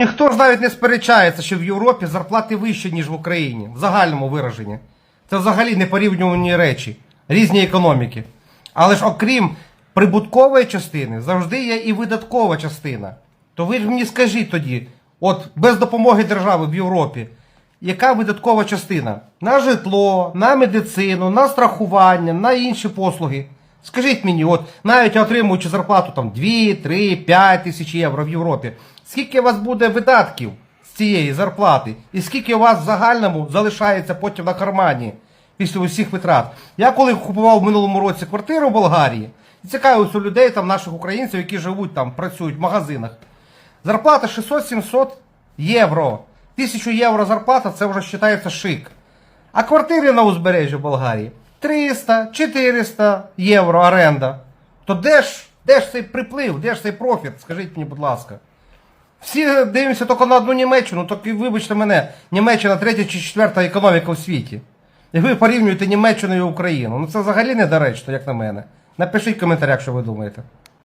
Ніхто ж навіть не сперечається, що в Європі зарплати вищі, ніж в Україні, в загальному вираженні. Це взагалі не порівнювані речі, різні економіки. Але ж окрім прибуткової частини, завжди є і видаткова частина. То ви ж мені скажіть тоді, от без допомоги держави в Європі, яка видаткова частина? На житло, на медицину, на страхування, на інші послуги. Скажіть мені, от навіть отримуючи зарплату там 2, 3, 5 тисяч євро в Європі, скільки у вас буде видатків з цієї зарплати? І скільки у вас в загальному залишається потім на кармані після усіх витрат? Я коли купував в минулому році квартиру в Болгарії, і цікавився у людей, там наших українців, які живуть там, працюють в магазинах. Зарплата 600-700 євро. Тисячу євро зарплата це вже вважається шик. А квартири на узбережжі Болгарії 300-400 євро оренда. То де ж, де ж цей приплив, де ж цей профіт? Скажіть мені, будь ласка. Всі дивимося тільки на одну Німеччину, тільки вибачте мене, Німеччина третя чи четверта економіка у світі. І ви порівнюєте Німеччину і Україну. Ну це взагалі недоречно, як на мене. Напишіть в коментарях, що ви думаєте.